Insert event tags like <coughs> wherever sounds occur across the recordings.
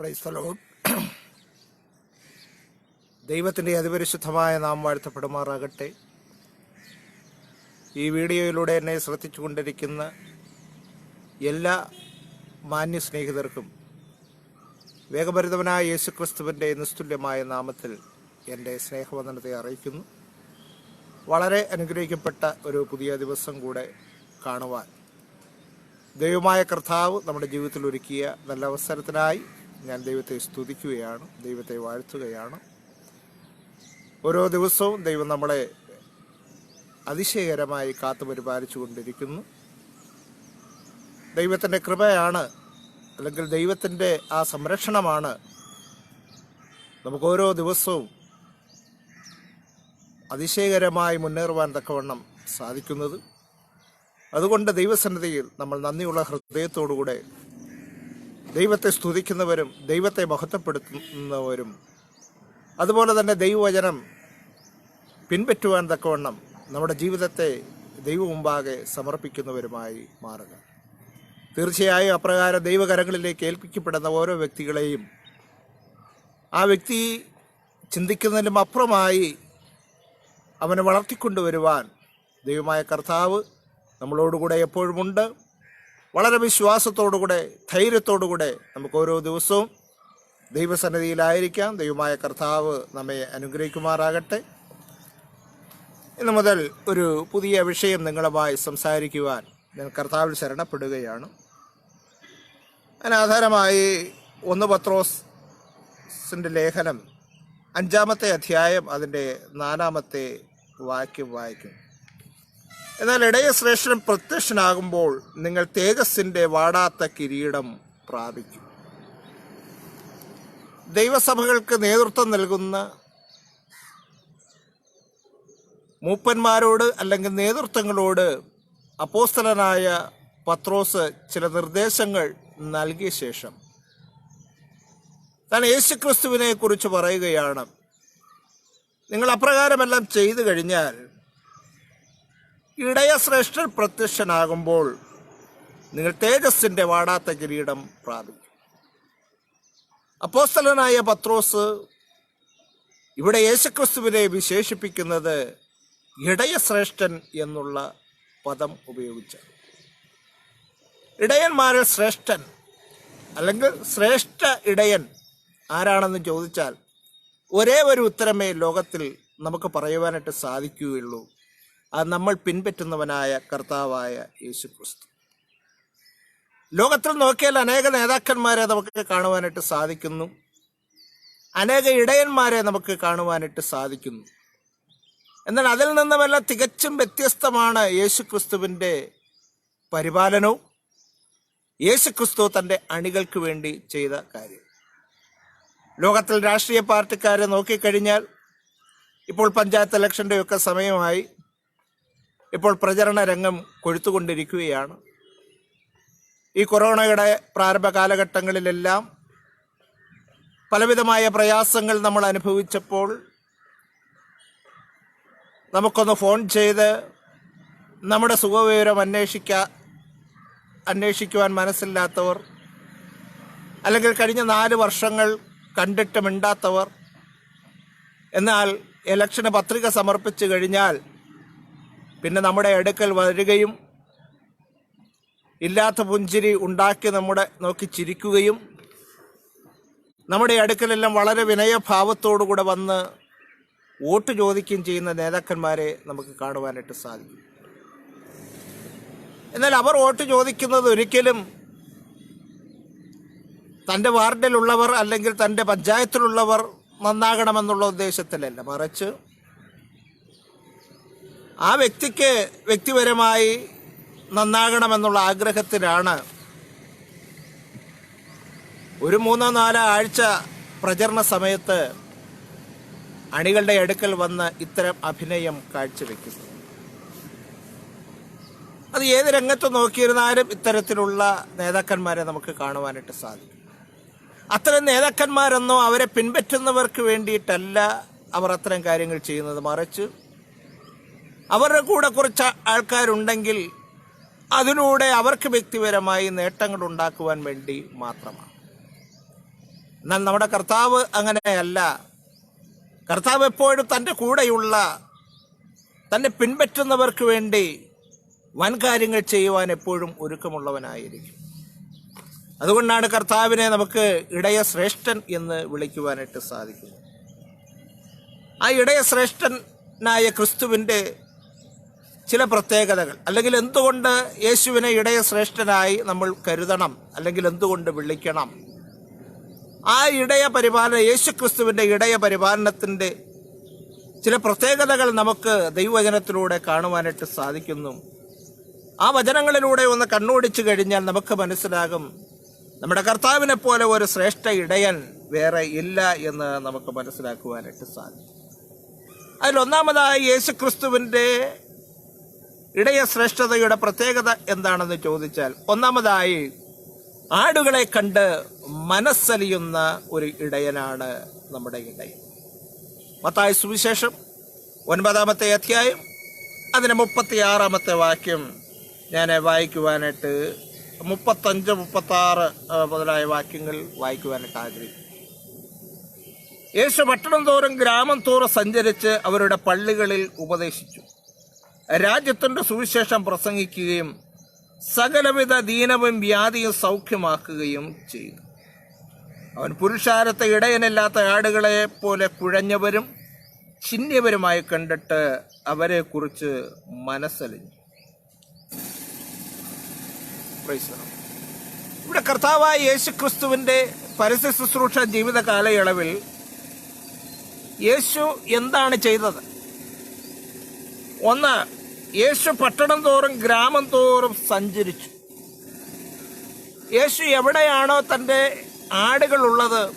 പ്രൈസ്തലോ <coughs> ദൈവത്തിന്റെ അതിപരിശുദ്ധമായ നാം വാഴ്ത്തപ്പെടുമാറാകട്ടെ. ഈ വീഡിയോയിലൂടെ എന്നെ ശ്രദ്ധിച്ചുകൊണ്ടിരിക്കുന്ന എല്ലാ മാന്യ സ്നേഹിതർക്കും വേഗഭരിതവനായ യേശുക്രിസ്തുവിന്റെ നിസ്തുല്യമായ നാമത്തിൽ എന്റെ സ്നേഹവന്ദനത്തെ അറിയിക്കുന്നു. വളരെ അനുഗ്രഹിക്കപ്പെട്ട ഒരു പുതിയ ദിവസം കൂടെ കാണുവാൻ ദൈവമായ കർത്താവ് നമ്മുടെ ജീവിതത്തിൽ ഒരുക്കിയ നല്ല അവസരത്തിനായി ഞാൻ ദൈവത്തെ സ്തുതിക്കുകയാണ് ദൈവത്തെ വാഴ്ത്തുകയാണ്. ഓരോ ദിവസവും ദൈവം നമ്മളെ അതിശയകരമായി കാത്തു പരിപാലിച്ചു കൊണ്ടിരിക്കുന്നു ദൈവത്തിന്റെ കൃപയാണ് അല്ലെങ്കിൽ ദൈവത്തിന്റെ ആ സംരക്ഷണമാണ് നമുക്ക് ഓരോ ദിവസവും അതിശയകരമായി മുന്നേറുവാൻ തക്കവണ്ണം സാധിക്കുന്നത്. അതുകൊണ്ട് ദൈവസന്നിധിയിൽ നമ്മൾ നന്ദിയുള്ള ഹൃദയത്തോടുകൂടെ ദൈവത്തെ സ്തുതിക്കുന്നവരും ദൈവത്തെ മഹത്വപ്പെടുത്തുന്നവരും. അതുപോലെ തന്നെ ദൈവവചനം പിൻപറ്റുവാൻ തക്കവണ്ണം നമ്മുടെ ജീവിതത്തെ ദൈവ മുമ്പാകെ സമർപ്പിക്കുന്നവരുമായി മാറുക. തീർച്ചയായും അപ്രകാരം ദൈവകരങ്ങളിലേക്ക് ഏൽപ്പിക്കപ്പെടുന്ന ഓരോ വ്യക്തികളെയും ആ വ്യക്തി ചിന്തിക്കുന്നതിനും അപ്പുറമായി അവനെ വളർത്തിക്കൊണ്ടുവരുവാൻ ദൈവമായ കർത്താവ് നമ്മളോടുകൂടെ എപ്പോഴുമുണ്ട്. വളരെ വിശ്വാസത്തോടുകൂടെ ധൈര്യത്തോടുകൂടെ നമുക്ക് ഓരോ ദിവസവും ദൈവസന്നിധിയിലായിരിക്കാം. ദൈവമായ കർത്താവ് നമ്മെ അനുഗ്രഹിക്കുമാറാകട്ടെ. ഇന്നു മുതൽ ഒരു പുതിയ വിഷയം നിങ്ങളുമായി സംസാരിക്കുവാൻ ഞാൻ കർത്താവിൽ ശരണപ്പെടുകയാണ്. അതിനാധാരമായി ഒന്ന് പത്രോസിന്റെ ലേഖനം അഞ്ചാമത്തെ അധ്യായം അതിന്റെ നാലാമത്തെ വാക്യം വായിക്കും എന്നാൽ ഇടയ ശ്രേഷ്ഠൻ പ്രത്യക്ഷനാകുമ്പോൾ നിങ്ങൾ തേജസ്സിന്റെ വാടാത്ത കിരീടം പ്രാപിക്കും. ദൈവസഭകൾക്ക് നേതൃത്വം നൽകുന്ന മൂപ്പന്മാരോട് അല്ലെങ്കിൽ നേതൃത്വങ്ങളോട് അപ്പോസ്തലനായ പത്രോസ് ചില നിർദ്ദേശങ്ങൾ നൽകിയ ശേഷം താൻ യേശുക്രിസ്തുവിനെ കുറിച്ച് പറയുകയാണ്. നിങ്ങൾ അപ്രകാരമെല്ലാം ചെയ്തു കഴിഞ്ഞാൽ ഇടയശ്രേഷ്ഠൻ പ്രത്യക്ഷനാകുമ്പോൾ നിങ്ങൾ തേജസ്സിന്റെ വാടാത്ത കിരീടം പ്രാപിക്കും. അപ്പോസ്തലനായ പത്രോസ് ഇവിടെ യേശുക്രിസ്തുവിനെ വിശേഷിപ്പിക്കുന്നത് ഇടയശ്രേഷ്ഠൻ എന്നുള്ള പദം ഉപയോഗിച്ചാണ്. ഇടയന്മാരിൽ ശ്രേഷ്ഠൻ അല്ലെങ്കിൽ ശ്രേഷ്ഠ ഇടയൻ ആരാണെന്ന് ചോദിച്ചാൽ ഒരേ ഒരു ഉത്തരമേ ലോകത്തിൽ നമുക്ക് പറയുവാനായിട്ട് സാധിക്കുകയുള്ളൂ. അത് നമ്മൾ പിൻപറ്റുന്നവനായ കർത്താവായ യേശു ക്രിസ്തു ലോകത്തിൽ നോക്കിയാൽ അനേക നേതാക്കന്മാരെ നമുക്ക് കാണുവാനായിട്ട് സാധിക്കുന്നു. അനേക ഇടയന്മാരെ നമുക്ക് കാണുവാനായിട്ട് സാധിക്കുന്നു. എന്നാൽ അതിൽ നിന്നുമെല്ലാം തികച്ചും വ്യത്യസ്തമാണ് യേശു ക്രിസ്തുവിന്റെ പരിപാലനവും യേശു ക്രിസ്തു തന്റെ അണികൾക്ക് വേണ്ടി ചെയ്ത കാര്യം. ലോകത്തിൽ രാഷ്ട്രീയ പാർട്ടിക്കാരെ നോക്കിക്കഴിഞ്ഞാൽ ഇപ്പോൾ പഞ്ചായത്ത് ഇലക്ഷന്റെയൊക്കെ സമയമായി. ഇപ്പോൾ പ്രചരണ രംഗം കൊഴുത്തുകൊണ്ടിരിക്കുകയാണ്. ഈ കൊറോണയുടെ പ്രാരംഭ കാലഘട്ടങ്ങളിലെല്ലാം പലവിധമായ പ്രയാസങ്ങൾ നമ്മൾ അനുഭവിച്ചപ്പോൾ നമുക്കൊന്ന് ഫോൺ ചെയ്ത് നമ്മുടെ സുഖവിവരം അന്വേഷിക്ക അന്വേഷിക്കുവാൻ മനസ്സില്ലാത്തവർ അല്ലെങ്കിൽ കഴിഞ്ഞ നാല് വർഷങ്ങൾ കണ്ടിട്ട് മിണ്ടാത്തവർ എന്നാൽ ഇലക്ഷന് പത്രിക സമർപ്പിച്ചു കഴിഞ്ഞാൽ പിന്നെ നമ്മുടെ അടുക്കൽ വരികയും ഇല്ലാത്ത പുഞ്ചിരി ഉണ്ടാക്കി നമ്മുടെ നോക്കി ചിരിക്കുകയും നമ്മുടെ അടുക്കലെല്ലാം വളരെ വിനയഭാവത്തോടുകൂടെ വന്ന് വോട്ട് ചോദിക്കുകയും ചെയ്യുന്ന നേതാക്കന്മാരെ നമുക്ക് കാണുവാനായിട്ട് സാധിക്കും. എന്നാൽ അവർ വോട്ട് ചോദിക്കുന്നത് ഒരിക്കലും തന്റെ വാർഡിലുള്ളവർ അല്ലെങ്കിൽ തന്റെ പഞ്ചായത്തിലുള്ളവർ നന്നാകണമെന്നുള്ള ഉദ്ദേശത്തിലല്ല. മറിച്ച് ആ വ്യക്തിക്ക് വ്യക്തിപരമായി നന്നാകണമെന്നുള്ള ആഗ്രഹത്തിലാണ് ഒരു മൂന്നോ നാലോ ആഴ്ച പ്രചരണ സമയത്ത് അണികളുടെ അടുക്കൽ വന്ന് ഇത്തരം അഭിനയം കാഴ്ചവെക്കുന്നു. അത് ഏത് രംഗത്ത് നോക്കിയിരുന്നാലും ഇത്തരത്തിലുള്ള നേതാക്കന്മാരെ നമുക്ക് കാണുവാനായിട്ട് സാധിക്കും. അത്തരം നേതാക്കന്മാരെന്നോ അവരെ പിൻപറ്റുന്നവർക്ക് വേണ്ടിയിട്ടല്ല അവർ അത്തരം കാര്യങ്ങൾ ചെയ്യുന്നത്. മറിച്ച് അവരുടെ കൂടെ കുറച്ച് ആൾക്കാരുണ്ടെങ്കിൽ അതിലൂടെ അവർക്ക് വ്യക്തിപരമായി നേട്ടങ്ങൾ ഉണ്ടാക്കുവാൻ വേണ്ടി മാത്രമാണ്. എന്നാൽ നമ്മുടെ കർത്താവ് അങ്ങനെയല്ല. കർത്താവ് എപ്പോഴും തന്റെ കൂടെയുള്ള തന്നെ പിൻപറ്റുന്നവർക്ക് വേണ്ടി വൻ കാര്യങ്ങൾ ചെയ്യുവാൻ എപ്പോഴും ഒരുക്കമുള്ളവനായിരിക്കും. അതുകൊണ്ടാണ് കർത്താവിനെ നമുക്ക് ഇടയ ശ്രേഷ്ഠൻ എന്ന് വിളിക്കുവാനായിട്ട് സാധിക്കുന്നത്. ആ ഇടയ ശ്രേഷ്ഠനായ ക്രിസ്തുവിന്റെ ചില പ്രത്യേകതകൾ. അല്ലെങ്കിൽ എന്തുകൊണ്ട് യേശുവിനെ ഇടയ ശ്രേഷ്ഠനായി നമ്മൾ കരുതണം? അല്ലെങ്കിൽ എന്തുകൊണ്ട് വിളിക്കണം? ആ ഇടയ പരിപാലന യേശു ക്രിസ്തുവിന്റെ ഇടയ പരിപാലനത്തിന്റെ ചില പ്രത്യേകതകൾ നമുക്ക് ദൈവവചനത്തിലൂടെ കാണുവാനായിട്ട് സാധിക്കുന്നു. ആ വചനങ്ങളിലൂടെ ഒന്ന് കണ്ണോടിച്ചു കഴിഞ്ഞാൽ നമുക്ക് മനസ്സിലാകും നമ്മുടെ കർത്താവിനെ പോലെ ഒരു ശ്രേഷ്ഠ ഇടയൻ വേറെ ഇല്ല എന്ന് നമുക്ക് മനസ്സിലാക്കുവാനായിട്ട് സാധിക്കും. അതിലൊന്നാമതായി യേശു ക്രിസ്തുവിന്റെ ഇടയ ശ്രേഷ്ഠതയുടെ പ്രത്യേകത എന്താണെന്ന് ചോദിച്ചാൽ ഒന്നാമതായി ആടുകളെ കണ്ട് മനസ്സലിയുന്ന ഒരു ഇടയനാണ് നമ്മുടെ ഇടയൻ. മത്തായ സുവിശേഷം ഒൻപതാമത്തെ അധ്യായം അതിന് മുപ്പത്തിയാറാമത്തെ വാക്യം ഞാൻ വായിക്കുവാനായിട്ട് മുപ്പത്തഞ്ച് മുപ്പത്താറ് മുതലായ വാക്യങ്ങൾ വായിക്കുവാനായിട്ട് ആഗ്രഹിക്കും യേശു പട്ടണം തോറും ഗ്രാമം തോറും സഞ്ചരിച്ച് അവരുടെ പള്ളികളിൽ ഉപദേശിച്ചു. രാജ്യത്തിന്റെ സുവിശേഷം പ്രസംഗിക്കുകയും സകലവിധ ദീനവും വ്യാധിയും സൗഖ്യമാക്കുകയും ചെയ്തു അവൻ പുരുഷാരത്തെ ഇടയനില്ലാത്ത ആടുകളെ പോലെ കുഴഞ്ഞവരും ചിന്യവരുമായി കണ്ടിട്ട് അവരെ കുറിച്ച് മനസ്സലിഞ്ഞു ഇവിടെ കർത്താവായ യേശു ക്രിസ്തുവിന്റെ പരസ്യ ശുശ്രൂഷ ജീവിത കാലയളവിൽ യേശു എന്താണ് ചെയ്തത്? ഒന്ന് യേശു പട്ടണം തോറും ഗ്രാമം തോറും സഞ്ചരിച്ചു. യേശു എവിടെയാണോ തന്റെ ആടുകളുള്ളത്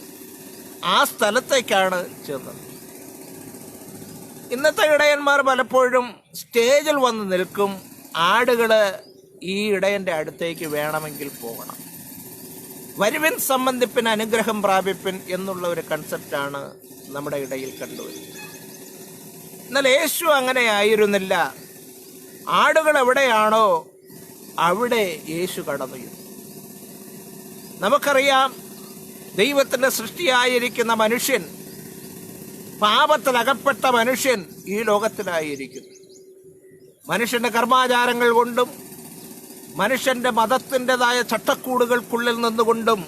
ആ സ്ഥലത്തേക്കാണ് ചെന്നത്. ഇന്നത്തെ ഇടയന്മാർ പലപ്പോഴും സ്റ്റേജിൽ വന്ന് നിൽക്കും ആടുകൾ ഈ ഇടയന്റെ അടുത്തേക്ക് വേണമെങ്കിൽ പോകണം. വരുവിൻ സംബന്ധിപ്പിന് അനുഗ്രഹം പ്രാപിപ്പിൻ എന്നുള്ള ഒരു കൺസെപ്റ്റാണ് നമ്മുടെ ഇടയിൽ കണ്ടുവരുന്നത്. എന്നാൽ യേശു അങ്ങനെ ആയിരുന്നില്ല. ആടുകൾ എവിടെയാണോ അവിടെ യേശു കടന്നു. നമുക്കറിയാം ദൈവത്തിന്റെ സൃഷ്ടിയായിരിക്കുന്ന മനുഷ്യൻ പാപത്തിലകപ്പെട്ട മനുഷ്യൻ ഈ ലോകത്തിലായിരിക്കുന്നു. മനുഷ്യന്റെ കർമാചാരങ്ങൾ കൊണ്ടും മനുഷ്യന്റെ മതത്തിന്റെതായ ചട്ടക്കൂടുകൾക്കുള്ളിൽ നിന്നുകൊണ്ടും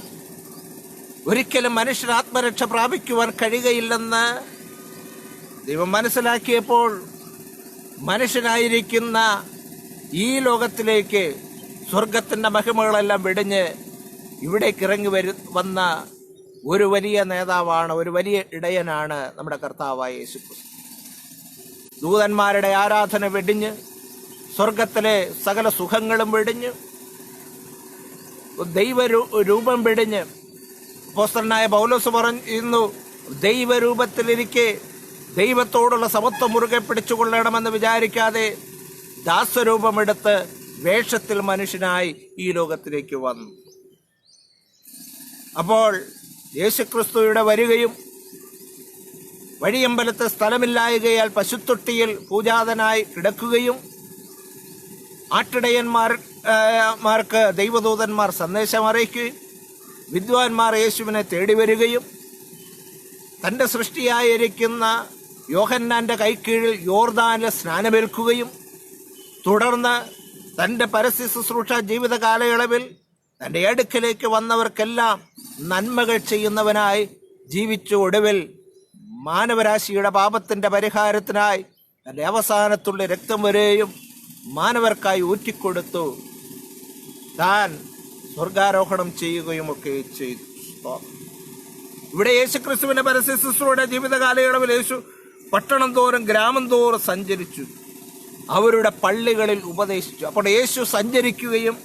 ഒരിക്കലും മനുഷ്യൻ ആത്മരക്ഷ പ്രാപിക്കുവാൻ കഴിയുകയില്ലെന്ന് ദൈവം മനസ്സിലാക്കിയപ്പോൾ മനുഷ്യനായിരിക്കുന്ന ഈ ലോകത്തിലേക്ക് സ്വർഗത്തിന്റെ മഹിമകളെല്ലാം വെടിഞ്ഞ് ഇവിടേക്ക് ഇറങ്ങി വരു വന്ന ഒരു വലിയ നേതാവാണ് ഒരു വലിയ ഇടയനാണ് നമ്മുടെ കർത്താവായ യേശു ദൂതന്മാരുടെ ആരാധന വെടിഞ്ഞ് സ്വർഗത്തിലെ സകല സുഖങ്ങളും വെടിഞ്ഞ് ദൈവ രൂപം വെടിഞ്ഞ് പോസ്റ്ററിനായ പൗലോസ് പറയുന്നു ദൈവരൂപത്തിലിരിക്കെ ദൈവത്തോടുള്ള സമത്വം മുറുകെ പിടിച്ചുകൊള്ളണമെന്ന് വിചാരിക്കാതെ ദാസരൂപമെടുത്ത് വേഷത്തിൽ മനുഷ്യനായി ഈ ലോകത്തിലേക്ക് വന്നു. അപ്പോൾ യേശുക്രിസ്തുയുടെ വരികയും വഴിയമ്പലത്ത് സ്ഥലമില്ലായകയാൽ പശുത്തൊട്ടിയിൽ പൂജാതനായി കിടക്കുകയും ആട്ടിടയന്മാർ മാർക്ക് ദൈവദൂതന്മാർ സന്ദേശം അറിയിക്കുകയും വിദ്വാൻമാർ യേശുവിനെ തേടി വരികയും തന്റെ സൃഷ്ടിയായിരിക്കുന്ന യോഹന്നാന്റെ കൈക്കീഴിൽ യോർദാനിൽ സ്നാനമേൽക്കുകയും തുടർന്ന് തന്റെ പരസ്യ ശുശ്രൂഷ ജീവിത കാലയളവിൽ തന്റെ അടുക്കലേക്ക് വന്നവർക്കെല്ലാം നന്മകൾ ചെയ്യുന്നവനായി ജീവിച്ചു ഒടുവിൽ മാനവരാശിയുടെ പാപത്തിന്റെ പരിഹാരത്തിനായി തന്റെ അവസാനത്തുള്ള രക്തം വരെയും മാനവർക്കായി ഊറ്റിക്കൊടുത്തു. താൻ സ്വർഗാരോഹണം ചെയ്യുകയും ഒക്കെ ചെയ്തു ഇവിടെ യേശുക്രിസ്തുവിന്റെ പരസ്യ ശുശ്രൂഷയുടെ ജീവിത കാലയളവിൽ യേശു പട്ടണം തോറും ഗ്രാമം തോറും സഞ്ചരിച്ചു. അവരുടെ പള്ളികളിൽ ഉപദേശിച്ചു. അപ്പോൾ യേശു സഞ്ചരിക്കുകയും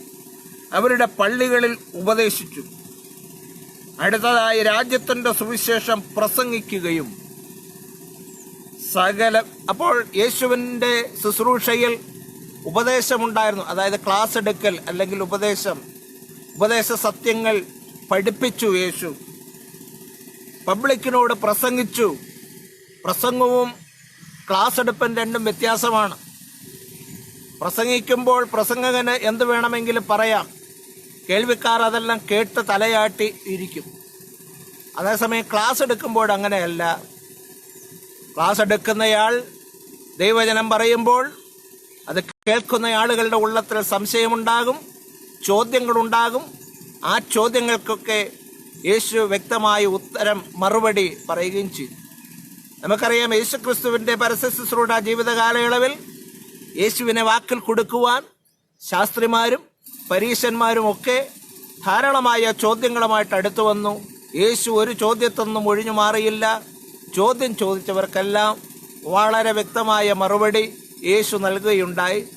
അവരുടെ പള്ളികളിൽ ഉപദേശിച്ചു. അടുത്തതായി രാജ്യത്തിന്റെ സുവിശേഷം പ്രസംഗിക്കുകയും സകല അപ്പോൾ യേശുവിന്റെ ശുശ്രൂഷയിൽ ഉപദേശമുണ്ടായിരുന്നു. അതായത് ക്ലാസ് എടുക്കൽ അല്ലെങ്കിൽ ഉപദേശം ഉപദേശ സത്യങ്ങൾ പഠിപ്പിച്ചു യേശു. പബ്ലിക്കിനോട് പ്രസംഗിച്ചു. പ്രസംഗവും ക്ലാസ് എടുപ്പും രണ്ടും വ്യത്യാസമാണ്. പ്രസംഗിക്കുമ്പോൾ പ്രസംഗകന് എന്ത് വേണമെങ്കിലും പറയാം. കേൾവിക്കാർ അതെല്ലാം കേട്ട് തലയാട്ടി ഇരിക്കും. അതേസമയം ക്ലാസ് എടുക്കുമ്പോൾ അങ്ങനെയല്ല. ക്ലാസ് എടുക്കുന്നയാൾ ദൈവജനം പറയുമ്പോൾ അത് കേൾക്കുന്ന ആളുകളുടെ ഉള്ളത്തിൽ സംശയമുണ്ടാകും ചോദ്യങ്ങളുണ്ടാകും. ആ ചോദ്യങ്ങൾക്കൊക്കെ യേശു വ്യക്തമായ ഉത്തരം മറുപടി പറയുകയും ചെയ്തു നമുക്കറിയാം യേശു ക്രിസ്തുവിന്റെ പരസ്യശ്രൂഢ ജീവിതകാലയളവിൽ യേശുവിനെ വാക്കിൽ കൊടുക്കുവാൻ ശാസ്ത്രിമാരും പരീശന്മാരും ഒക്കെ ധാരാളമായ ചോദ്യങ്ങളുമായിട്ട് അടുത്തു വന്നു. യേശു ഒരു ചോദ്യത്തൊന്നും ഒഴിഞ്ഞു മാറിയില്ല. ചോദ്യം ചോദിച്ചവർക്കെല്ലാം വളരെ വ്യക്തമായ മറുപടി യേശു നൽകുകയുണ്ടായി.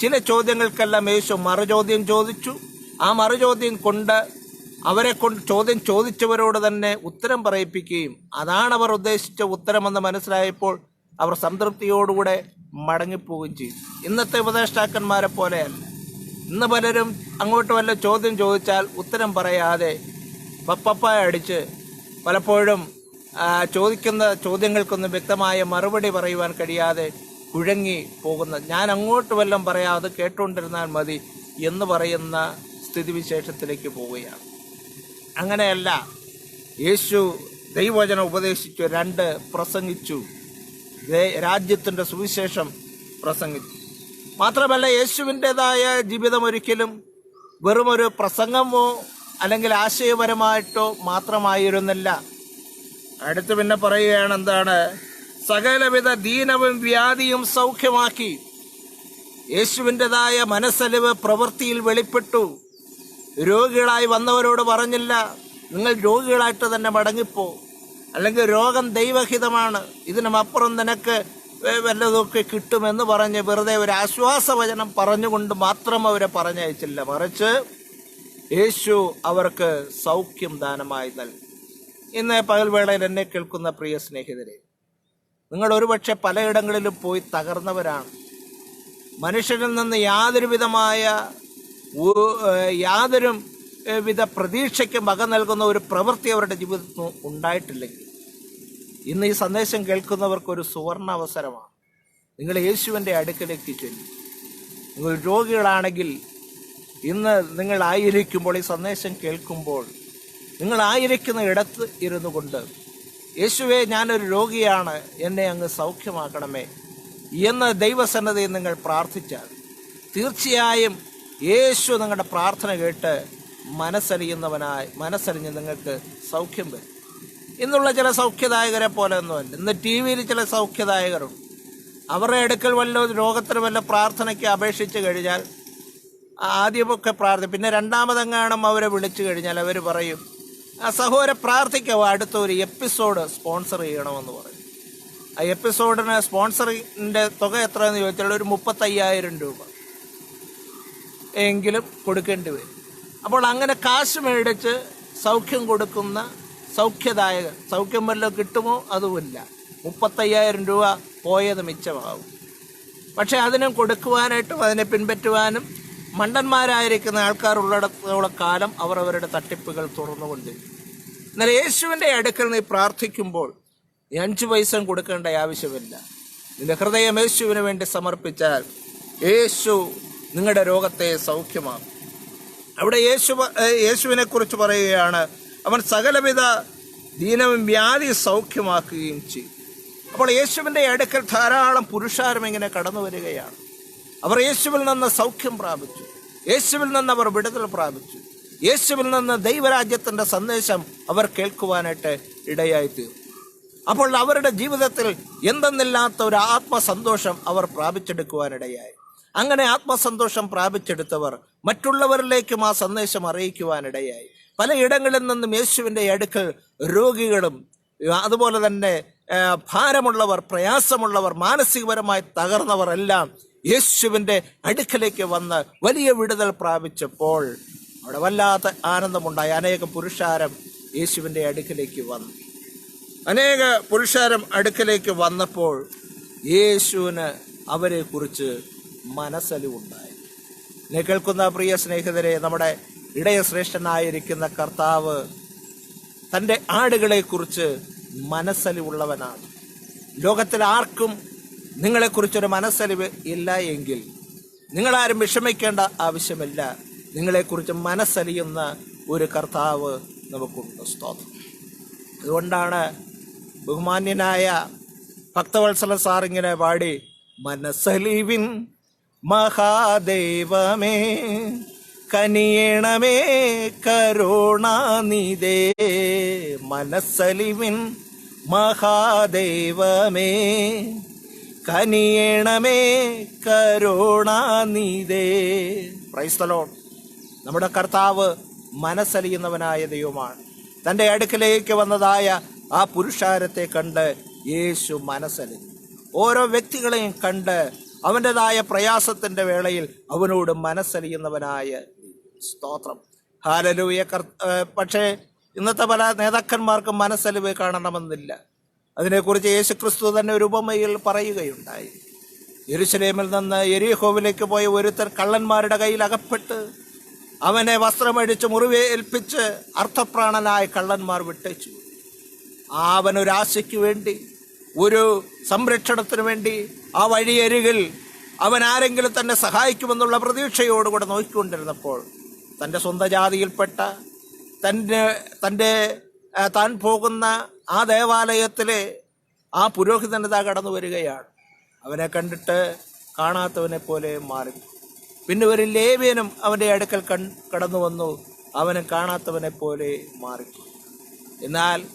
ചില ചോദ്യങ്ങൾക്കെല്ലാം യേശു മറുചോദ്യം ചോദിച്ചു. ആ മറുചോദ്യം കൊണ്ട് അവരെ കൊണ്ട് ചോദ്യം ചോദിച്ചവരോട് തന്നെ ഉത്തരം പറയിപ്പിക്കുകയും അതാണ് അവർ ഉദ്ദേശിച്ച ഉത്തരമെന്ന് മനസ്സിലായപ്പോൾ അവർ സംതൃപ്തിയോടുകൂടെ മടങ്ങിപ്പോവുകയും ചെയ്യും ഇന്നത്തെ ഉപദേഷ്ടാക്കന്മാരെ പോലെയല്ല ഇന്ന് പലരും അങ്ങോട്ട് വല്ല ചോദ്യം ചോദിച്ചാൽ ഉത്തരം പറയാതെ പപ്പപ്പായ അടിച്ച് പലപ്പോഴും ചോദിക്കുന്ന ചോദ്യങ്ങൾക്കൊന്നും വ്യക്തമായ മറുപടി പറയുവാൻ കഴിയാതെ കുഴങ്ങി പോകുന്ന ഞാൻ അങ്ങോട്ട് വല്ലതും പറയാതെ കേട്ടുകൊണ്ടിരുന്നാൽ മതി എന്ന് പറയുന്ന സ്ഥിതിവിശേഷത്തിലേക്ക് പോവുകയാണ്. അങ്ങനെയല്ല. യേശു ദൈവവചനം ഉപദേശിച്ചു രണ്ട് പ്രസംഗിച്ചു. രാജ്യത്തിന്റെ സുവിശേഷം പ്രസംഗിച്ചു. മാത്രമല്ല യേശുവിന്റെതായ ജീവിതം ഒരിക്കലും വെറുമൊരു പ്രസംഗമോ അല്ലെങ്കിൽ ആശയപരമായിട്ടോ മാത്രമായിരുന്നില്ല. അടുത്ത് പിന്നെ പറയുകയാണ് എന്താണ്? സകലവിധ ദീനവും വ്യാധിയും സൗഖ്യമാക്കി. യേശുവിന്റെതായ മനസ്സലിവ് പ്രവൃത്തിയിൽ വെളിപ്പെട്ടു. രോഗികളായി വന്നവരോട് പറഞ്ഞില്ല. നിങ്ങൾ രോഗികളായിട്ട് തന്നെ മടങ്ങിപ്പോ. അല്ലെങ്കിൽ രോഗം ദൈവഹിതമാണ്. ഇതിനുമപ്പുറം നിനക്ക് വല്ലതൊക്കെ കിട്ടുമെന്ന് പറഞ്ഞ് വെറുതെ ഒരു ആശ്വാസവചനം പറഞ്ഞുകൊണ്ട് മാത്രം അവരെ പറഞ്ഞയച്ചില്ല. മറിച്ച് യേശു അവർക്ക് സൗഖ്യം ദാനമായി നൽകി. ഇന്ന് പകൽവേളയിൽ എന്നെ കേൾക്കുന്ന പ്രിയ സ്നേഹിതരെ നിങ്ങൾ ഒരുപക്ഷെ പലയിടങ്ങളിലും പോയി തകർന്നവരാണ്. മനുഷ്യരിൽ നിന്ന് യാതൊരു വിധമായ ഉ- ഏഹ് യാതൊരു വിധ പ്രതീക്ഷയ്ക്കും വക നൽകുന്ന ഒരു പ്രവൃത്തി അവരുടെ ജീവിതത്തിൽ ഉണ്ടായിട്ടില്ലെങ്കിൽ. ഇന്ന് ഈ സന്ദേശം കേൾക്കുന്നവർക്ക് ഒരു സുവർണ അവസരമാണ്. നിങ്ങൾ യേശുവിന്റെ അടുക്കലേക്ക് ചെല്ലും. നിങ്ങൾ രോഗികളാണെങ്കിൽ ഇന്ന് നിങ്ങൾ ആയിരിക്കുമ്പോൾ ഈ സന്ദേശം കേൾക്കുമ്പോൾ നിങ്ങൾ ആയിരിക്കുന്ന ഇടത്ത് ഇരുന്നു കൊണ്ട് യേശുവെ ഞാനൊരു രോഗിയാണ് എന്നെ അങ്ങ് സൗഖ്യമാക്കണമേ എന്ന് ദൈവസന്നതയിൽ നിങ്ങൾ പ്രാർത്ഥിച്ചാൽ തീർച്ചയായും യേശു നിങ്ങളുടെ പ്രാർത്ഥന കേട്ട് മനസ്സറിയുന്നവനായി മനസ്സറിഞ്ഞ് നിങ്ങൾക്ക് സൗഖ്യം വരും. ഇന്നുള്ള ചില സൗഖ്യദായകരെ പോലെ ഒന്നുമല്ല ഇന്ന് ടി വിയിൽ ചില സൗഖ്യദായകരുണ്ട്. അവരുടെ അടുക്കൽ വല്ല രോഗത്തിന് വല്ല പ്രാർത്ഥനയ്ക്ക് അപേക്ഷിച്ച് കഴിഞ്ഞാൽ ആദ്യമൊക്കെ പ്രാർത്ഥി പിന്നെ രണ്ടാമതെങ്ങാനും അവരെ വിളിച്ചു കഴിഞ്ഞാൽ അവർ പറയും ആ സഹോദര പ്രാർത്ഥിക്കുക അടുത്ത ഒരു എപ്പിസോഡ് സ്പോൺസർ ചെയ്യണമെന്ന് പറയും. ആ എപ്പിസോഡിന് സ്പോൺസറിന്റെ തുക എത്രയെന്ന് ചോദിച്ചാൽ ഒരു മുപ്പത്തയ്യായിരം രൂപ. എങ്കിലും കൊടുക്കേണ്ടി വരും. അപ്പോൾ അങ്ങനെ കാശ് മേടിച്ച് സൗഖ്യം കൊടുക്കുന്ന സൗഖ്യദായകൻ സൗഖ്യം വല്ലതും കിട്ടുമോ? അതുമില്ല. മുപ്പത്തയ്യായിരം രൂപ പോയത് മിച്ചമാകും. പക്ഷെ അതിനും കൊടുക്കുവാനായിട്ടും അതിനെ പിൻപറ്റുവാനും മണ്ടന്മാരായിരിക്കുന്ന ആൾക്കാർ ഉള്ളിടത്തോളം കാലം അവർ അവരുടെ തട്ടിപ്പുകൾ തുറന്നുകൊണ്ടിരിക്കും. എന്നാൽ യേശുവിന്റെ അടുക്കൽ നീ പ്രാർത്ഥിക്കുമ്പോൾ നീ അഞ്ച് പൈസ കൊടുക്കേണ്ട ആവശ്യമില്ല. നിന്റെ ഹൃദയം യേശുവിന് വേണ്ടി സമർപ്പിച്ചാൽ യേശു നിങ്ങളുടെ രോഗത്തെ സൗഖ്യമാകും അവിടെ യേശു യേശുവിനെ കുറിച്ച് പറയുകയാണ് അവൻ സകലവിധ ദീനവും വ്യാധി സൗഖ്യമാക്കുകയും ചെയ്യും. അപ്പോൾ യേശുവിന്റെ അടുക്കൽ ധാരാളം പുരുഷാരം ഇങ്ങനെ കടന്നു വരികയാണ്. അവർ യേശുവിൽ നിന്ന് സൗഖ്യം പ്രാപിച്ചു. യേശുവിൽ നിന്ന് അവർ വിടുതൽ പ്രാപിച്ചു. യേശുവിൽ നിന്ന് ദൈവരാജ്യത്തിന്റെ സന്ദേശം അവർ കേൾക്കുവാനായിട്ട് ഇടയായിത്തീർന്നു. അപ്പോൾ അവരുടെ ജീവിതത്തിൽ എന്തെന്നില്ലാത്ത ഒരു ആത്മസന്തോഷം അവർ പ്രാപിച്ചെടുക്കുവാനിടയായി. അങ്ങനെ ആത്മസന്തോഷം പ്രാപിച്ചെടുത്തവർ മറ്റുള്ളവരിലേക്കും ആ സന്ദേശം അറിയിക്കുവാനിടയായി. പലയിടങ്ങളിൽ നിന്നും യേശുവിന്റെ അടുക്കൽ രോഗികളും അതുപോലെ തന്നെ ഭാരമുള്ളവർ പ്രയാസമുള്ളവർ മാനസികപരമായി തകർന്നവർ എല്ലാം യേശുവിന്റെ അടുക്കലേക്ക് വന്ന് വലിയ വിടുതൽ പ്രാപിച്ചപ്പോൾ അവിടെ വല്ലാത്ത ആനന്ദമുണ്ടായി. അനേകം പുരുഷാരം യേശുവിന്റെ അടുക്കലേക്ക് വന്നു. അനേക പുരുഷാരം അടുക്കലേക്ക് വന്നപ്പോൾ യേശുവിന് അവരെ കുറിച്ച് മനസ്സലിവുണ്ടായി. എന്നെ കേൾക്കുന്ന പ്രിയ സ്നേഹിതരെ നമ്മുടെ ഇടയശ്രേഷ്ഠനായിരിക്കുന്ന കർത്താവ് തന്റെ ആടുകളെക്കുറിച്ച് മനസ്സലിവുള്ളവനാണ്. ലോകത്തിൽ ആർക്കും നിങ്ങളെക്കുറിച്ചൊരു മനസ്സലിവ് ഇല്ല എങ്കിൽ നിങ്ങളാരും വിഷമിക്കേണ്ട ആവശ്യമില്ല. നിങ്ങളെക്കുറിച്ച് മനസ്സലിയുന്ന ഒരു കർത്താവ് നമുക്കുണ്ട്. സ്തോത്രം. അതുകൊണ്ടാണ് ബഹുമാന്യനായ ഭക്തവത്സല സാർ ഇങ്ങനെ പാടി മനസ്സലിവിൻ മഹാദേവമേ കനിയണമേ കരുണാനിതേ മനസ്സലിവിൻ മഹാദേവമേ കനിയണമേ കരുണാനിതേ ലോർഡ് നമ്മുടെ കർത്താവ് മനസ്സലിയുന്നവനായ ദൈവമാണ്. തന്റെ അടുക്കലേക്ക് വന്നതായ ആ പുരുഷാരത്തെ കണ്ട് യേശു മനസ്സലി ഓരോ വ്യക്തികളെയും കണ്ട് അവന്റെതായ പ്രയാസത്തിന്റെ വേളയിൽ അവനോട് മനസ്സലിയുന്നവനായ സ്തോത്രം. ഹാലലൂയ കർ പക്ഷേ ഇന്നത്തെ പല നേതാക്കന്മാർക്കും മനസ്സലിവ് കാണണമെന്നില്ല. അതിനെക്കുറിച്ച് യേശു ക്രിസ്തു തന്നെ ഒരു ഉപമയിൽ പറയുകയുണ്ടായി. യെരുസലേമിൽ നിന്ന് എരിഹോവിലേക്ക് പോയ ഒരുത്തൻ കള്ളന്മാരുടെ കയ്യിൽ അകപ്പെട്ട് അവനെ വസ്ത്രമടിച്ച് മുറിവേൽപ്പിച്ച് അർത്ഥപ്രാണനായ കള്ളന്മാർ വിട്ടേച്ചു ആ അവനൊരാശയ്ക്ക് വേണ്ടി ഒരു സംരക്ഷണത്തിന് വേണ്ടി ആ വഴിയരികിൽ അവൻ ആരെങ്കിലും തന്നെ സഹായിക്കുമെന്നുള്ള പ്രതീക്ഷയോടുകൂടെ നോക്കിക്കൊണ്ടിരുന്നപ്പോൾ തന്റെ സ്വന്തം ജാതിയിൽപ്പെട്ട തന്റെ തന്റെ താൻ പോകുന്ന ആ ദേവാലയത്തിലെ ആ പുരോഹിതനത കടന്നു വരികയാണ്. അവനെ കണ്ടിട്ട് കാണാത്തവനെ പോലെ മാറി. പിന്നെ ഒരു ലേവ്യനും അവന്റെ അടുക്കൽ കൺ കടന്നു വന്നു. അവനും കാണാത്തവനെ പോലെ മാറി. എന്നാൽ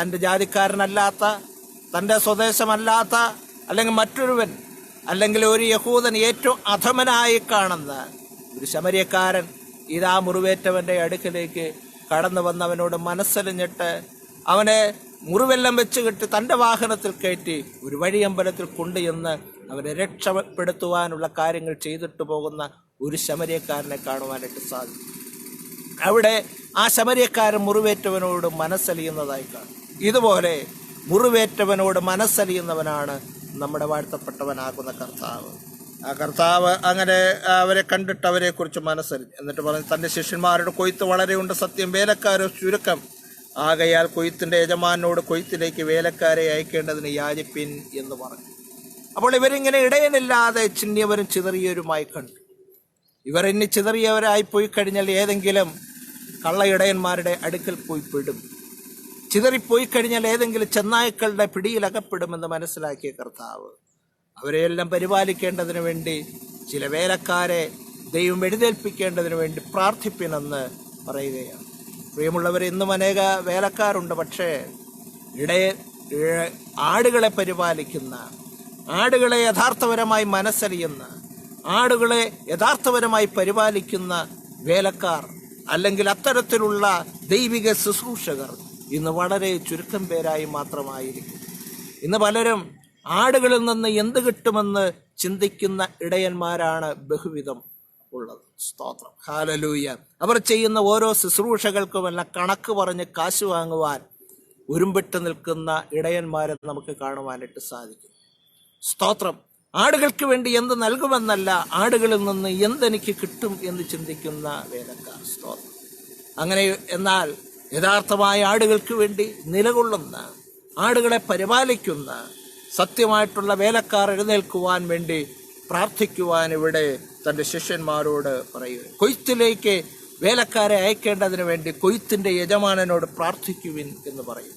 തന്റെ ജാതിക്കാരനല്ലാത്ത തന്റെ സ്വദേശമല്ലാത്ത അല്ലെങ്കിൽ മറ്റൊരുവൻ അല്ലെങ്കിൽ ഒരു യഹൂദൻ ഏറ്റവും അധമനായി കാണുന്ന ഒരു ശമര്യക്കാരൻ ഇതാ മുറിവേറ്റവന്റെ അടുക്കിലേക്ക് കടന്നു വന്നവനോട് മനസ്സലിഞ്ഞിട്ട് അവനെ മുറിവെല്ലാം വെച്ച് കെട്ടി തന്റെ വാഹനത്തിൽ കയറ്റി ഒരു വഴിയമ്പലത്തിൽ കൊണ്ടുചെന്ന് അവരെ രക്ഷപ്പെടുത്തുവാനുള്ള കാര്യങ്ങൾ ചെയ്തിട്ട് പോകുന്ന ഒരു ശമര്യക്കാരനെ കാണുവാനായിട്ട് സാധിക്കും. അവിടെ ആ ശമര്യക്കാരൻ മുറിവേറ്റവനോട് മനസ്സലിയുന്നതായി കാണും. ഇതുപോലെ മുറിവേറ്റവനോട് മനസ്സലിയുന്നവനാണ് നമ്മുടെ വാഴ്ത്തപ്പെട്ടവനാകുന്ന കർത്താവ്. ആ കർത്താവ് അങ്ങനെ അവരെ കണ്ടിട്ട് അവരെ കുറിച്ച് മനസ്സലിഞ്ഞു. എന്നിട്ട് പറഞ്ഞു തന്റെ ശിഷ്യന്മാരുടെ കൊയ്ത്ത് വളരെയുണ്ട് സത്യം. വേലക്കാരോ ചുരുക്കം. ആകയാൽ കൊയ്ത്തിന്റെ യജമാനോട് കൊയ്ത്തിലേക്ക് വേലക്കാരെ അയക്കേണ്ടതിന് യാചിപ്പിൻ എന്ന് പറഞ്ഞു. അപ്പോൾ ഇവരിങ്ങനെ ഇടയനില്ലാതെ ചിന്നിയവരും ചിതറിയവരുമായി കണ്ടു. ഇവർ ഇനി ചിതറിയവരായി പോയി കഴിഞ്ഞാൽ ഏതെങ്കിലും കള്ള ഇടയന്മാരുടെ അടുക്കൽ പോയി പെടും. ചിതറിപ്പോയി കഴിഞ്ഞാൽ ഏതെങ്കിലും ചെന്നായ്ക്കളുടെ പിടിയിലകപ്പെടുമെന്ന് മനസ്സിലാക്കിയ കർത്താവ്. അവരെയെല്ലാം പരിപാലിക്കേണ്ടതിന് വേണ്ടി ചില വേലക്കാരെ ദൈവം എഴുന്നേൽപ്പിക്കേണ്ടതിന് വേണ്ടി പ്രാർത്ഥിപ്പിനെന്ന് പറയുകയാണ്. പ്രിയമുള്ളവർ ഇന്നും അനേക വേലക്കാരുണ്ട് പക്ഷേ ഇടയെ ആടുകളെ പരിപാലിക്കുന്ന ആടുകളെ യഥാർത്ഥപരമായി മനസ്സറിയുന്ന ആടുകളെ യഥാർത്ഥപരമായി പരിപാലിക്കുന്ന വേലക്കാർ അല്ലെങ്കിൽ അത്തരത്തിലുള്ള ദൈവിക ശുശ്രൂഷകർ ഇന്ന് വളരെ ചുരുക്കം പേരായി മാത്രമായിരിക്കും. ഇന്ന് പലരും ആടുകളിൽ നിന്ന് എന്ത് കിട്ടുമെന്ന് ചിന്തിക്കുന്ന ഇടയന്മാരാണ് ബഹുവിധം ഉള്ളത്. സ്തോത്രം. ഹാലലൂയ അവർ ചെയ്യുന്ന ഓരോ ശുശ്രൂഷകൾക്കുമെല്ലാം കണക്ക് പറഞ്ഞ് കാശ് വാങ്ങുവാൻ ഉരുമ്പിട്ട് നിൽക്കുന്ന ഇടയന്മാരെ നമുക്ക് കാണുവാനായിട്ട് സാധിക്കും. സ്തോത്രം. ആടുകൾക്ക് വേണ്ടി എന്ത് നൽകുമെന്നല്ല ആടുകളിൽ നിന്ന് എന്തെനിക്ക് കിട്ടും എന്ന് ചിന്തിക്കുന്ന വേദക്കാർ സ്തോത്രം. അങ്ങനെ എന്നാൽ യഥാർത്ഥമായ ആടുകൾക്ക് വേണ്ടി നിലകൊള്ളുന്ന ആടുകളെ പരിപാലിക്കുന്ന സത്യമായിട്ടുള്ള വേലക്കാർ എഴുന്നേൽക്കുവാൻ വേണ്ടി പ്രാർത്ഥിക്കുവാൻ ഇവിടെ തന്റെ ശിഷ്യന്മാരോട് പറയുക. കൊയ്ത്തിലേക്ക് വേലക്കാരെ അയക്കേണ്ടതിന് വേണ്ടി കൊയ്ത്തിന്റെ യജമാനനോട് പ്രാർത്ഥിക്കുവിൻ എന്ന് പറയും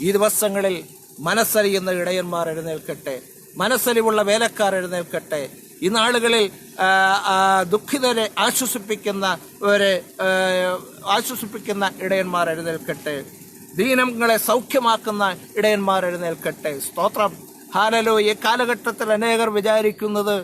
ഈ ദിവസങ്ങളിൽ മനസ്സറിയുന്ന ഇടയന്മാർ എഴുന്നേൽക്കട്ടെ. മനസ്സലിവുള്ള വേലക്കാർ എഴുന്നേൽക്കട്ടെ. ഈ നാളുകളിൽ ദുഃഖിതരെ ആശ്വസിപ്പിക്കുന്ന ഒരു ആശ്വസിപ്പിക്കുന്ന ഇടയന്മാർ എഴുന്നേൽക്കട്ടെ. ദീനങ്ങളെ സൗഖ്യമാക്കുന്ന ഇടയന്മാർ എഴുന്നേൽക്കട്ടെ. സ്തോത്രം. ഹാലലോ ഈ കാലഘട്ടത്തിൽ അനേകർ വിചാരിക്കുന്നത്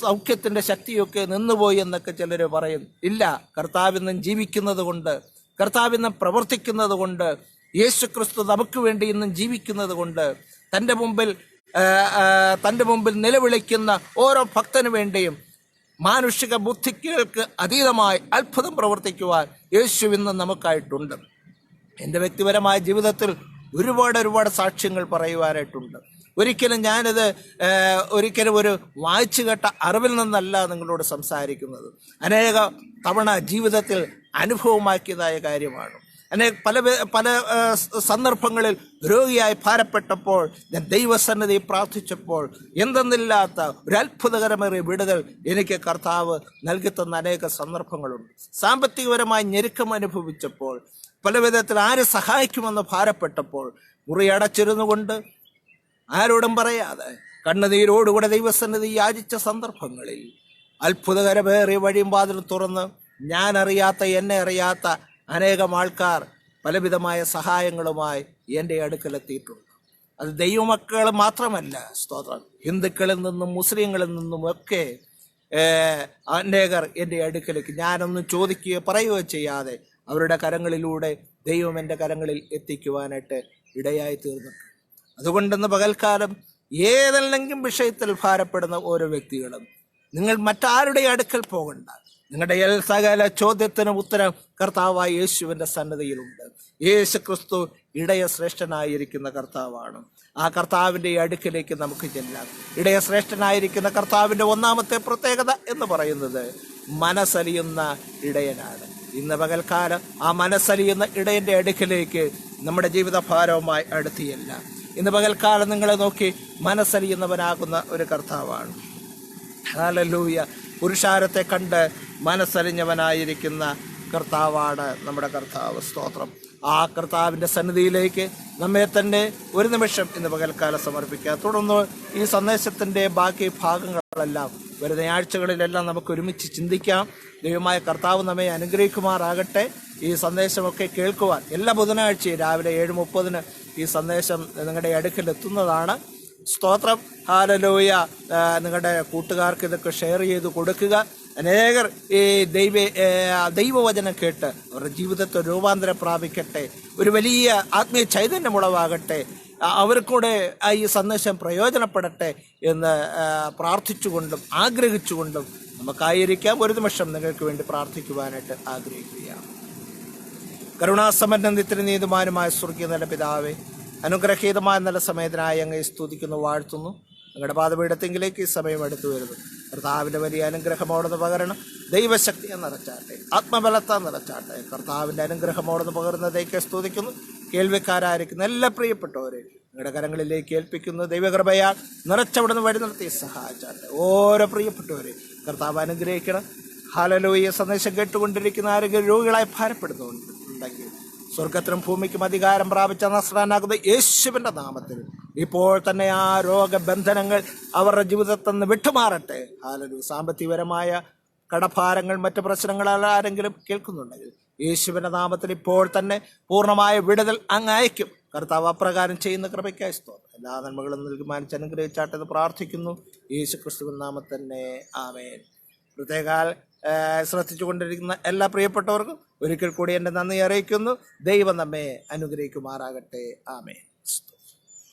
സൗഖ്യത്തിന്റെ ശക്തിയൊക്കെ നിന്നുപോയി എന്നൊക്കെ ചിലർ പറയും. ഇല്ല കർത്താവിന്നും ജീവിക്കുന്നത് കൊണ്ട് കർത്താവിന്നും പ്രവർത്തിക്കുന്നത് കൊണ്ട് യേശു ക്രിസ്തു നമുക്ക് വേണ്ടി ഇന്നും ജീവിക്കുന്നത് കൊണ്ട് തന്റെ മുമ്പിൽ തന്റെ മുമ്പിൽ നിലവിളിക്കുന്ന ഓരോ ഭക്തനു വേണ്ടിയും മാനുഷിക ബുദ്ധികൾക്ക് അതീതമായി അത്ഭുതം പ്രവർത്തിക്കുവാൻ യേശു ഇന്ന് നമുക്കായിട്ടുണ്ട്. എന്റെ വ്യക്തിപരമായ ജീവിതത്തിൽ ഒരുപാട് ഒരുപാട് സാക്ഷ്യങ്ങൾ പറയുവാനായിട്ടുണ്ട്. ഒരിക്കലും ഞാനിത് ഒരിക്കലും ഒരു വായിച്ചു കേട്ട അറിവിൽ നിന്നല്ല നിങ്ങളോട് സംസാരിക്കുന്നത്. അനേക തവണ ജീവിതത്തിൽ അനുഭവമാക്കിയതായ കാര്യമാണ്. അനെ പല പല സന്ദർഭങ്ങളിൽ രോഗിയായി ഭാരപ്പെട്ടപ്പോൾ ഞാൻ ദൈവസന്നിധി പ്രാർത്ഥിച്ചപ്പോൾ എന്തെന്നില്ലാത്ത ഒരു അത്ഭുതകരമേറിയ വിടുതൽ എനിക്ക് കർത്താവ് നൽകി തന്ന അനേക സന്ദർഭങ്ങളുണ്ട്. സാമ്പത്തികപരമായി ഞെരുക്കം അനുഭവിച്ചപ്പോൾ പല വിധത്തിൽ ആര് സഹായിക്കുമെന്ന് ഭാരപ്പെട്ടപ്പോൾ മുറി അടച്ചിരുന്നു കൊണ്ട് ആരോടും പറയാതെ കണ്ണുനീരോടുകൂടെ ദൈവസന്നിധി യാചിച്ച സന്ദർഭങ്ങളിൽ അത്ഭുതകരമേറിയ വഴിയും വാതിൽ തുറന്ന് ഞാൻ അറിയാത്ത എന്നെ അറിയാത്ത അനേകം ആൾക്കാർ പലവിധമായ സഹായങ്ങളുമായി എന്റെ അടുക്കലെത്തിയിട്ടുണ്ട്. അത് ദൈവമക്കൾ മാത്രമല്ല സ്തോത്രം. ഹിന്ദുക്കളിൽ നിന്നും മുസ്ലിങ്ങളിൽ നിന്നും ഒക്കെ അനേകർ എന്റെ അടുക്കലേക്ക് ഞാനൊന്നും ചോദിക്കുകയോ പറയുകയോ ചെയ്യാതെ അവരുടെ കരങ്ങളിലൂടെ ദൈവം എന്റെ കരങ്ങളിൽ എത്തിക്കുവാനായിട്ട് ഇടയായി തീർന്നിട്ടുണ്ട്. അതുകൊണ്ടെന്ന് പകൽക്കാലം ഏതല്ലെങ്കിലും വിഷയത്തിൽ ഭാരപ്പെടുന്ന ഓരോ വ്യക്തികളും നിങ്ങൾ മറ്റാരുടെ അടുക്കൽ പോകണ്ട. നിങ്ങളുടെ എൽ സകല ചോദ്യത്തിനും ഉത്തരം കർത്താവായ യേശുവിന്റെ സന്നദ്ധയിലുണ്ട് യേശു ക്രിസ്തു ഇടയ ശ്രേഷ്ഠനായിരിക്കുന്ന കർത്താവാണ്. ആ കർത്താവിന്റെ അടുക്കിലേക്ക് നമുക്ക് ചെല്ലാം. ഇടയ ശ്രേഷ്ഠനായിരിക്കുന്ന കർത്താവിന്റെ ഒന്നാമത്തെ പ്രത്യേകത എന്ന് പറയുന്നത് മനസ്സലിയുന്ന ഇടയനാണ്. ഇന്ന് പകൽക്കാലം ആ മനസ്സലിയുന്ന ഇടയന്റെ അടുക്കിലേക്ക് നമ്മുടെ ജീവിതഭാരവുമായി അടുത്തിയല്ല. ഇന്ന് പകൽക്കാലം നിങ്ങളെ നോക്കി മനസ്സലിയുന്നവനാകുന്ന ഒരു കർത്താവാണ്. ഹാലലൂയ പുരുഷാരത്തെ കണ്ട് മനസ്സലിഞ്ഞവനായിരിക്കുന്ന കർത്താവാണ് നമ്മുടെ കർത്താവ്. സ്തോത്രം. ആ കർത്താവിന്റെ സന്നിധിയിലേക്ക് നമ്മെ തന്നെ ഒരു നിമിഷം ഇന്ന് പകൽക്കാലം സമർപ്പിക്കുക തുടർന്ന് ഈ സന്ദേശത്തിന്റെ ബാക്കി ഭാഗങ്ങളെല്ലാം വരുന്ന ആഴ്ചകളിലെല്ലാം നമുക്ക് ഒരുമിച്ച് ചിന്തിക്കാം. ദൈവമായ കർത്താവ് നമ്മെ അനുഗ്രഹിക്കുമാറാകട്ടെ. ഈ സന്ദേശമൊക്കെ കേൾക്കുവാൻ എല്ലാ ബുധനാഴ്ചയും രാവിലെ ഏഴ് മുപ്പതിന് ഈ സന്ദേശം നിങ്ങളുടെ അടുക്കൽ എത്തുന്നതാണ്. സ്തോത്രം. ഹാലലോയ നിങ്ങളുടെ കൂട്ടുകാർക്ക് ഇതൊക്കെ ഷെയർ ചെയ്ത് കൊടുക്കുക. അനേകർ ഈ ദൈവ ദൈവവചനം കേട്ട് അവരുടെ ജീവിതത്തെ രൂപാന്തരം പ്രാപിക്കട്ടെ. ഒരു വലിയ ആത്മീയ ചൈതന്യം ഉളവാകട്ടെ. അവർക്കൂടെ ഈ സന്ദേശം പ്രയോജനപ്പെടട്ടെ എന്ന് പ്രാർത്ഥിച്ചുകൊണ്ടും ആഗ്രഹിച്ചുകൊണ്ടും നമുക്കായിരിക്കാം. ഒരു നിമിഷം നിങ്ങൾക്ക് വേണ്ടി പ്രാർത്ഥിക്കുവാനായിട്ട് ആഗ്രഹിക്കുകയാണ്. കരുണാസമ്പന്ന നിത്യനീതുമാനുമായ സ്വർഗീയ നല്ല പിതാവേ അനുഗ്രഹീതമായ നല്ല സമയത്തിനായി അങ്ങ് സ്തുതിക്കുന്നു വാഴ്ത്തുന്നു. അങ്ങയുടെ പാതപീഠത്തെങ്കിലേക്ക് ഈ സമയം എടുത്തു വരുന്നു. കർത്താവിന്റെ വലിയ അനുഗ്രഹമോടെന്ന് പകരണം. ദൈവശക്തിയെ നിറച്ചാട്ടെ. ആത്മബലത്തെ നിറച്ചാട്ടെ. കർത്താവിന്റെ അനുഗ്രഹമോടെന്ന് പകരുന്നതേക്ക് സ്തുതിക്കുന്നു. കേൾവിക്കാരായിരിക്കുന്ന എല്ലാ പ്രിയപ്പെട്ടവരെ നിങ്ങളുടെ കരങ്ങളിലേക്ക് ഏൽപ്പിക്കുന്നു. ദൈവകൃപയാൽ നിറച്ചവിടുന്ന് വഴി നിർത്തി സഹായിച്ചാട്ടെ. ഓരോ പ്രിയപ്പെട്ടവരെ കർത്താവ് അനുഗ്രഹിക്കണം. ഹാലലോയ സന്ദേശം കേട്ടുകൊണ്ടിരിക്കുന്ന ആരെങ്കിലും രോഗികളായി ഭാരപ്പെടുന്നുണ്ട്. സ്വർഗത്തിനും ഭൂമിക്കും അധികാരം പ്രാപിച്ച നസ്രാനാകുന്ന യേശുവിന്റെ നാമത്തിൽ. ഇപ്പോൾ തന്നെ ആ രോഗബന്ധനങ്ങൾ അവരുടെ ജീവിതത്തിൽ നിന്ന് വിട്ടുമാറട്ടെ. ആലൊരു സാമ്പത്തികപരമായ കടഭാരങ്ങൾ മറ്റ് പ്രശ്നങ്ങളാൽ ആരെങ്കിലും കേൾക്കുന്നുണ്ടെങ്കിൽ യേശുവിന്റെ നാമത്തിൽ ഇപ്പോൾ തന്നെ പൂർണമായ വിടുതൽ അങ്ങ് അയക്കും കർത്താവ് അപ്രകാരം ചെയ്യുന്ന കൃപയ്ക്കായി സ്തോത്രം. എല്ലാ നന്മകളും നൽകി മാനിച്ച് അനുഗ്രഹിച്ചാട്ടെന്ന് പ്രാർത്ഥിക്കുന്നു. യേശു ക്രിസ്തുവിൻ നാമത്തന്നെ തന്നെ ആമേൻ. പ്രത്യേകാൽ ശ്രദ്ധിച്ചുകൊണ്ടിരിക്കുന്ന എല്ലാ പ്രിയപ്പെട്ടവർക്കും ഒരിക്കൽ കൂടി എന്റെ നന്ദി അറിയിക്കുന്നു. ദൈവം നമ്മെ അനുഗ്രഹിക്കുമാറാകട്ടെ. ആമേൻ.